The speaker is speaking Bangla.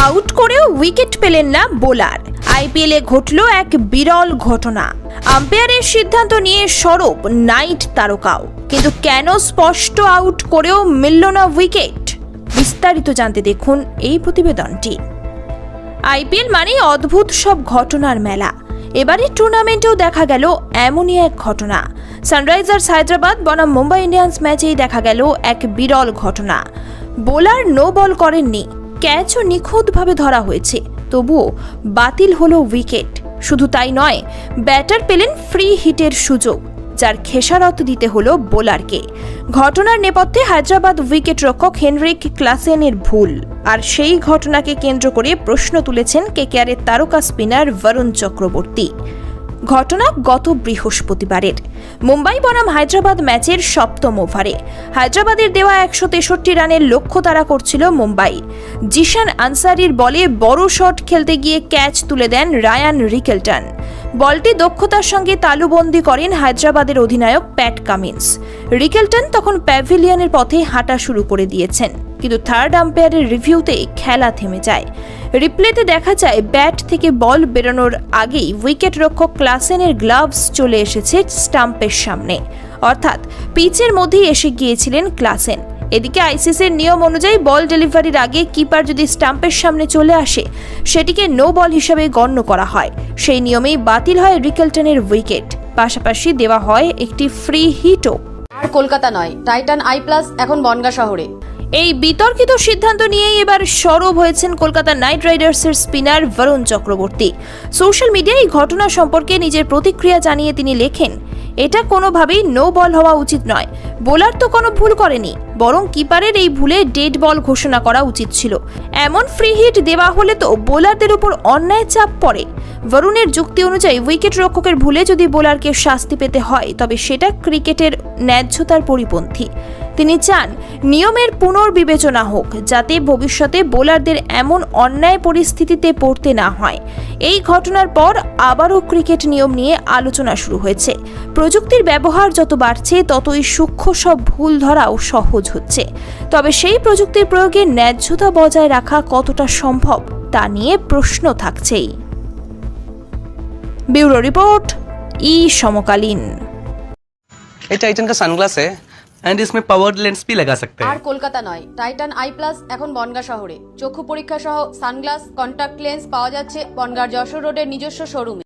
আউট করেও উইকেট পেলেন না বোলার। আইপিএলে ঘটল এক বিরল ঘটনা। আম্পায়ারের সিদ্ধান্ত নিয়ে সরব নাইট তারকাও। কিন্তু কেন স্পষ্ট আউট করেও মিলল না উইকেট? বিস্তারিত জানতে দেখুন এই প্রতিবেদনটি। আইপিএল মানেই অদ্ভুত সব ঘটনার মেলা। এবারে টুর্নামেন্টেও দেখা গেল এমনই এক ঘটনা। সানরাইজার্স হায়দ্রাবাদ, বনাম মুম্বাই ইন্ডিয়ান্স ম্যাচেই দেখা গেল এক বিরল ঘটনা। বোলার নো বল করেননি। ক্যাচও নিখুঁতভাবে ধরা হয়েছে। তবুও বাতিল হলো উইকেট। শুধু তাই নয়, ব্যাটার পেলেন ফ্রি হিটের সুযোগ, যার খেসারত দিতে হলো বোলারকে। ঘটনার নেপথ্যে হায়দ্রাবাদ উইকেট রক্ষক হেনরিক ক্লাসেনের ভুল। আর সেই ঘটনাকে কেন্দ্র করে প্রশ্ন তুলেছেন কেকেআরের তারকা স্পিনার বরুণ চক্রবর্তী। ঘটনা গত বৃহস্পতিবারের। মুম্বাই বনাম হায়দ্রাবাদ ম্যাচের সপ্তম ওভারে। হায়দ্রাবাদের দেওয়া একশো তেষট্টি রানের লক্ষ্য তারা করছিল মুম্বাই। জিশান আনসারির বলে বড় শট খেলতে গিয়ে ক্যাচ তুলে দেন রায়ান রিকেলটন। বলটি দক্ষতার সঙ্গে তালুবন্দি করেন হায়দ্রাবাদের অধিনায়ক প্যাট কামিন্স। রিকেলটন তখন প্যাভিলিয়নের পথে হাঁটা শুরু করে দিয়েছেন। কিন্তু থার্ড আম্পায়ারের রিভিউতে খেলা থেমে যায়। রিপ্লেতে দেখা যায় ব্যাট থেকে বল বেরোনোর আগেই উইকেট রক্ষক ক্লাসেনের গ্লাভস চলে এসেছে স্টাম্পের সামনে। অর্থাৎ পিচের মধ্যেই এসে গিয়েছিলেন ক্লাসেন এদিকে আইসিসির নিয়ম অনুযায়ী বল ডেলিভারির আগে কিপার যদি স্টাম্পের সামনে চলে আসে, সেটিকে নো বল হিসাবে গণ্য করা হয়। সেই নিয়মেই বাতিল হয় রিকেলটনের উইকেট পাশাপাশি দেওয়া হয় একটি ফ্রি হিটও আর কলকাতা নয় টাইটান আই প্লাস এখন বনগা শহরে। এই বিতর্কিত সিদ্ধান্ত নিয়েই এবার সরব হয়েছেন কলকাতা নাইট রাইডার্সের স্পিনার বরুণ চক্রবর্তী। সোশ্যাল মিডিয়ায় এই ঘটনা সম্পর্কে নিজের প্রতিক্রিয়া জানিয়ে তিনি লেখেন, এটা কোনোভাবেই নো বল হওয়া উচিত নয়। বোলার তো কোনো ভুল করেনি, বরং কিপারের এই ভুলে ডেড বল ঘোষণা করা উচিত ছিল। এমন ফ্রি হিট দেওয়া হলে তো বোলারদের উপর অন্যায় চাপ পড়ে। বরুণের যুক্তি অনুযায়ী উইকেট রক্ষকের ভুলে যদি বোলারকে শাস্তি পেতে হয়, তবে সেটা ক্রিকেটের ন্যায্যতার পরিপন্থী। তিনি চান নিয়মের পুনর্বিবেচনা হোক, যাতে ভবিষ্যতে বোলারদের এমন অন্যায় পরিস্থিতিতে পড়তে না হয়। এই ঘটনার পর আবারও ক্রিকেট নিয়ম নিয়ে আলোচনা শুরু হয়েছে। প্রযুক্তির ব্যবহার যত বাড়ছে, ততই সূক্ষ্ম সব ভুল ধরাও সহজ হচ্ছে তবে সেই প্রযুক্তির প্রয়োগে ন্যায্যতা বজায় রাখা কতটা সম্ভব তা নিয়ে প্রশ্ন থাকছেই ব্যুরো রিপোর্ট ই সমকালীন ये टाइटन का सनग्लास है एंड इसमें पावर्ड लेंस भी लगा सकते আর हैं কলকাতা নয় টাইটান আই প্লাস এখন বনগা শহরে চক্ষু পরীক্ষা সহ সানগ্লাস কন্টাক্ট লেন্স পাওয়া যাচ্ছে বনগার যশোর রোডের নিজস্ব শোরুমে